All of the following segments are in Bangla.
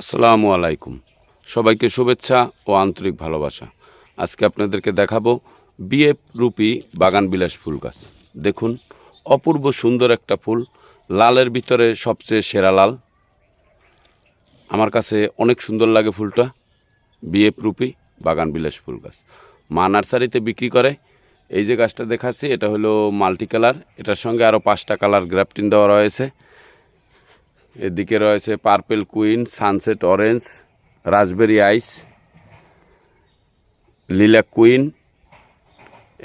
আসসালামু আলাইকুম। সবাইকে শুভেচ্ছা ও আন্তরিক ভালোবাসা। আজকে আপনাদেরকে দেখাবো বিএফ রূপী বাগান বিলাস ফুল গাছ। দেখুন, অপূর্ব সুন্দর একটা ফুল, লালের ভিতরে সবচেয়ে সেরা লাল। আমার কাছে অনেক সুন্দর লাগে ফুলটা, বিএফ রূপী বাগান বিলাস ফুল গাছ। মা নার্সারিতে বিক্রি করে। এই যে গাছটা দেখাচ্ছি, এটা হলো মাল্টি কালার। এটার সঙ্গে আরও পাঁচটা কালার গ্রাফটিন দেওয়া রয়েছে। এদিকে রয়েছে purple queen, sunset orange raspberry ice লিলা কুইন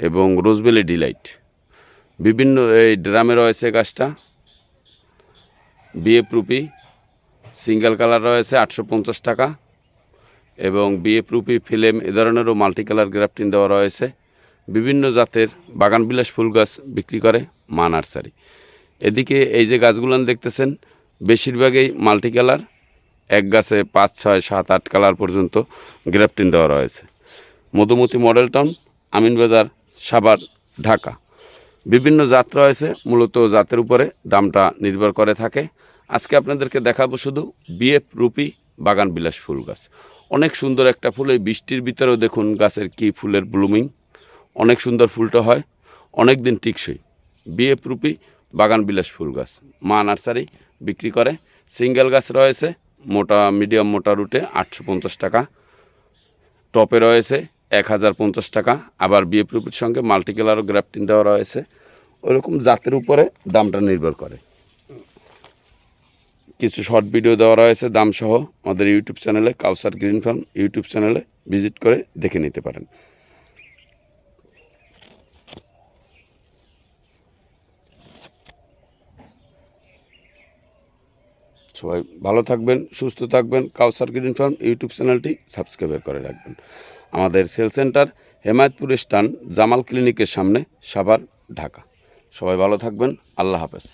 এবং রোজবেলি ডিলাইট। বিভিন্ন এই ড্রামে রয়েছে গাছটা। বিএফ রুপি, সিঙ্গেল কালার রয়েছে আটশো পঞ্চাশ টাকা এবং বিএফ রুপি ফিলেম এ ধরনেরও মাল্টি কালার গ্রাফটিন দেওয়া রয়েছে। বিভিন্ন জাতের বাগানবিলাস ফুল গাছ বিক্রি করে মা নার্সারি। এদিকে এই যে গাছগুলো দেখতেছেন বেশিরভাগই মাল্টি কালার এক গাছে পাঁচ, ছয়, সাত, আট কালার পর্যন্ত গ্রাফটিন দেওয়া রয়েছে। Madhumati model town Aminbazar Savar, Dhaka. বিভিন্ন জাত রয়েছে, মূলত জাতের উপরে দামটা নির্ভর করে থাকে। আজকে আপনাদেরকে দেখাবো শুধু বিএফ রুপি বাগান বিলাস ফুল গাছ। অনেক সুন্দর একটা ফুল, এই বৃষ্টির ভিতরেও দেখুন গাছের কি ফুলের ব্লুমিং অনেক সুন্দর ফুলটা হয় অনেক দিন টিকসই। বিএফ রুপি বাগান বিলাস ফুল গাছ। মা নার্সারি বিক্রি করে। সিঙ্গেল গাছ রয়েছে, মোটা, মিডিয়াম, মোটা রুটে আটশো পঞ্চাশ টাকা। টপে রয়েছে এক হাজার পঞ্চাশ টাকা। আবার বিএফ রুপির সঙ্গে মাল্টি কালারও গ্রাফটিন দেওয়া রয়েছে। ওইরকম জাতের উপরে দামটা নির্ভর করে। কিছু শর্ট ভিডিও দেওয়া রয়েছে দামসহ আমাদের ইউটিউব চ্যানেলে কাউসার গ্রিন ফার্ম ইউটিউব চ্যানেলে ভিজিট করে দেখে নিতে পারেন। সবাই ভালো থাকবেন, সুস্থ থাকবেন। কাউসার গ্রিন ফার্ম ইউটিউব চ্যানেলটি সাবস্ক্রাইব করে রাখবেন। আমাদের সেল সেন্টার হেমায়তপুর স্টান জামাল ক্লিনিকের সামনে, সাভার, ঢাকা। সবাই ভালো থাকবেন। আল্লাহ হাফেজ।